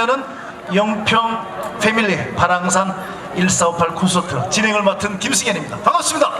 함께하는 영평 패밀리 바랑산 1458 콘서트 진행을 맡은 김승현입니다. 반갑습니다.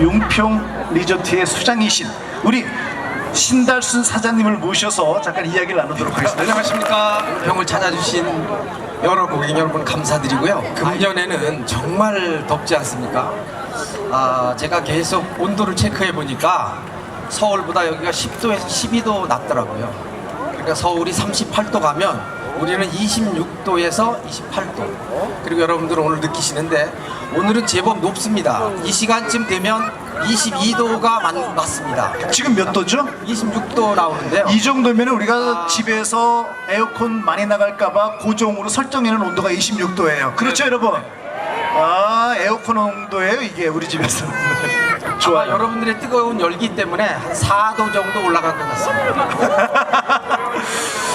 용평 리조트의 수장이신 우리 신달순 사장님을 모셔서 잠깐 이야기를 나누도록 하겠습니다. 안녕하십니까. 병을 찾아주신 여러 고객 여러분 감사드리고요. 금년에는 정말 덥지 않습니까? 아 제가 계속 온도를 체크해 보니까 서울보다 여기가 10도에서 12도 낮더라고요. 그러니까 서울이 38도 가면 우리는 26도에서 28도 그리고 여러분들은 오늘 느끼시는데 오늘은 제법 높습니다 이 시간쯤 되면 22도가 맞, 맞습니다 지금 몇 도죠? 26도 나오는데요 이 정도면 우리가 집에서 에어컨 많이 나갈까봐 고정으로 설정해놓은 온도가 26도예요. 그렇죠, 여러분? 아, 에어컨 온도예요, 이게 우리 집에서. 아마 좋아요. 여러분들의 뜨거운 열기 때문에 한 4도 정도 올라간 것 같습니다.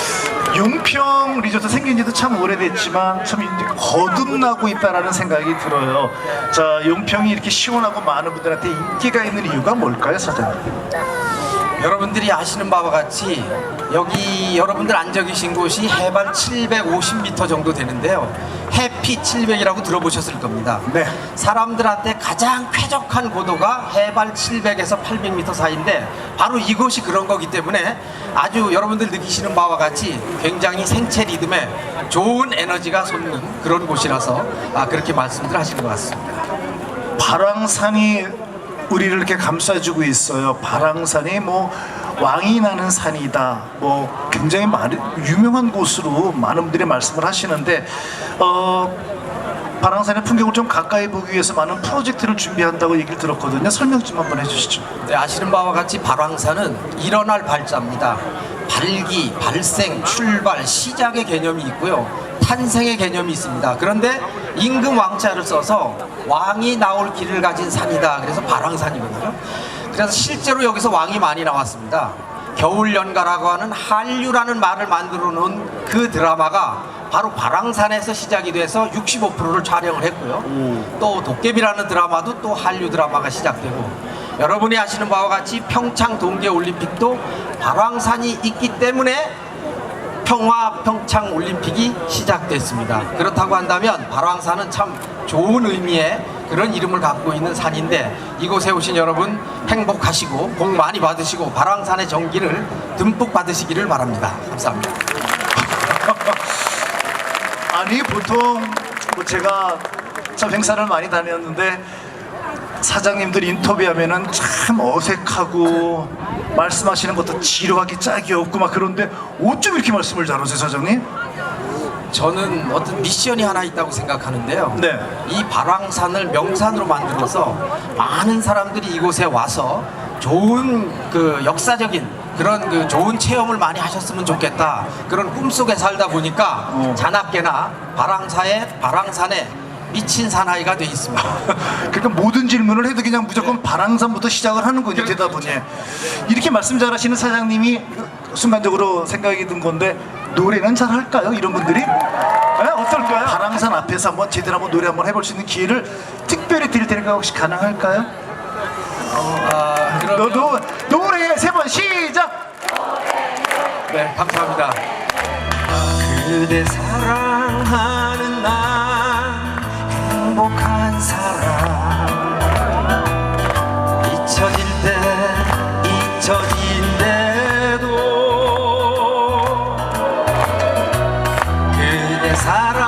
용평 리조트 생긴 지도 참 오래됐지만 참 거듭나고 있다라는 생각이 들어요. 자, 용평이 이렇게 시원하고 많은 분들한테 인기가 있는 이유가 뭘까요, 사장님? 여러분들이 아시는 바와 같이 여기 여러분들 앉아 계신 곳이 해발 750m 정도 되는데요. 해 피 700이라고 들어보셨을 겁니다. 네. 사람들한테 가장 쾌적한 고도가 해발 700에서 800m 사이인데 바로 이곳이 그런 거기 때문에 아주 여러분들 느끼시는 바와 같이 굉장히 생체 리듬에 좋은 에너지가 솟는 그런 곳이라서 아, 그렇게 말씀들 하시는 것 같습니다. 발왕산이 우리를 이렇게 감싸주고 있어요. 발왕산이 뭐 왕이 나는 산이다. 뭐 굉장히 많은 유명한 곳으로 많은 분들이 말씀을 하시는데 어 발왕산의 풍경을 좀 가까이 보기 위해서 많은 프로젝트를 준비한다고 얘기를 들었거든요. 설명 좀 한번 해주시죠. 네, 아시는 바와 같이 발왕산은 일어날 발자입니다. 발기, 발생, 출발, 시작의 개념이 있고요. 탄생의 개념이 있습니다. 그런데 임금 왕자를 써서 왕이 나올 길을 가진 산이다. 그래서 발왕산이거든요. 그래서 실제로 여기서 왕이 많이 나왔습니다. 겨울연가라고 하는 한류라는 말을 만들어 놓은 그 드라마가 바로 발왕산에서 시작이 돼서 65%를 촬영을 했고요. 또 도깨비라는 드라마도 또 한류 드라마가 시작되고 여러분이 아시는 바와 같이 평창 동계 올림픽도 발왕산이 있기 때문에 평화 평창 올림픽이 시작됐습니다. 그렇다고 한다면 발왕산은 참 좋은 의미의 그런 이름을 갖고 있는 산인데 이곳에 오신 여러분 행복하시고 복 많이 받으시고 발왕산의 정기를 듬뿍 받으시기를 바랍니다. 감사합니다. 아니 보통 뭐 제가 참 행사를 많이 다녔는데 사장님들 인터뷰하면은 참 어색하고 말씀하시는 것도 지루하기 짝이 없고 막 그런데 어쩜 이렇게 말씀을 잘하세요 사장님? 저는 어떤 미션이 하나 있다고 생각하는데요. 네. 이 발왕산을 명산으로 만들어서 많은 사람들이 이곳에 와서 좋은 그 역사적인 그런 그 좋은 체험을 많이 하셨으면 좋겠다. 그런 꿈속에 살다 보니까 어. 자나깨나 발왕사의 발왕산에 미친 사나이가 돼 있습니다. 그러니까 모든 질문을 해도 그냥 무조건 바랑산부터 시작을 하는군요 대답은 예. 이렇게 말씀 잘하시는 사장님이 순간적으로 생각이 든 건데 노래는 잘 할까요 이런 분들이? 예? 어떨까요? 바랑산 앞에서 한번 제대로 한번 노래 한번 해볼 수 있는 기회를 특별히 드릴 테니까 혹시 가능할까요? 아, 그러면 너도 노래 세 번 시작. 네, 감사합니다. 그대 사랑하는 난 행복한 사람 사랑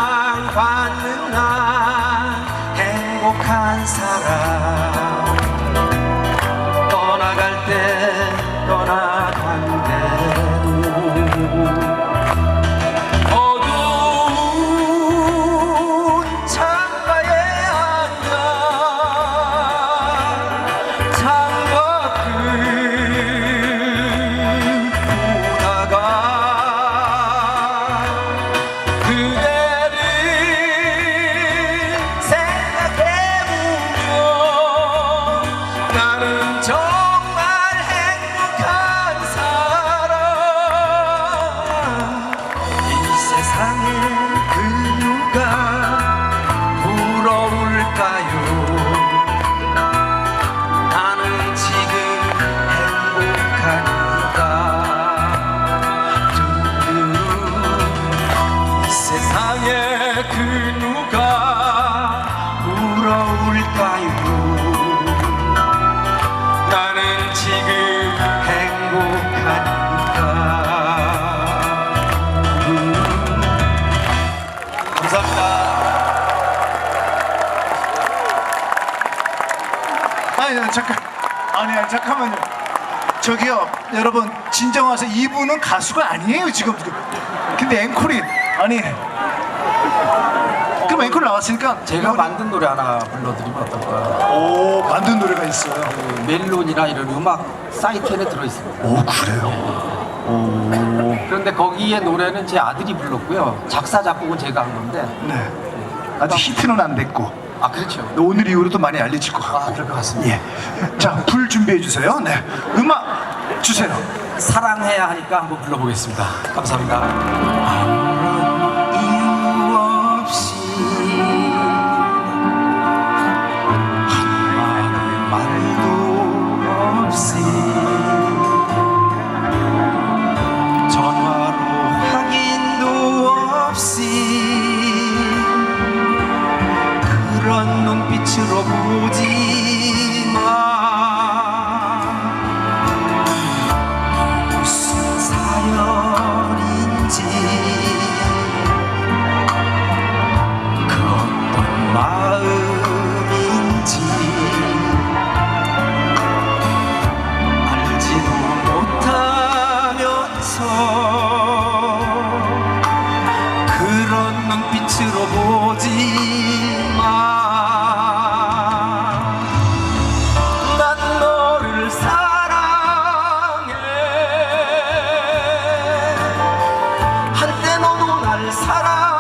부러울까요 나는 지금 행복하니까 감사합니다 아니 아니, 잠깐. 아니 아니 잠깐만요. 저기요 여러분 진정하세요. 이분은 가수가 아니에요 지금. 근데 앵콜이 아니. 그럼 앵콜 나왔으니까 제가 만든 노래 하나 불러드리면 어떨까요? 오 만든 노래가 있어요. 그 멜론이나 이런 음악 사이트에 들어있습니다 오 그래요. 그런데 거기에 노래는 제 아들이 불렀고요 작사 작곡은 제가 한 건데 네. 아직 히트는 안 됐고 아 그렇죠 오늘 이후로 또 많이 알려질 것 같고. 아 그럴 것 같습니다 예. 자 불 준비해 주세요. 네. 음악 주세요. 사랑해야 하니까 한번 불러보겠습니다. 감사합니다. 사랑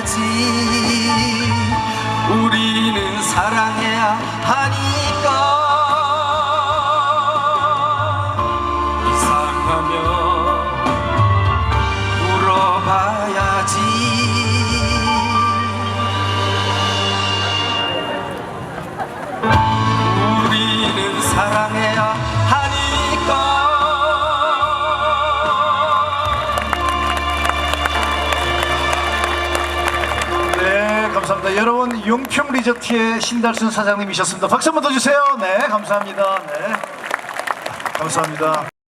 물어봐야지 우리는 사랑해야 하니까. 이상하면 물어봐야지. 사랑해 용평 리조트의 신달순 사장님이셨습니다. 박수 한번 더 주세요. 네, 감사합니다. 네, 감사합니다.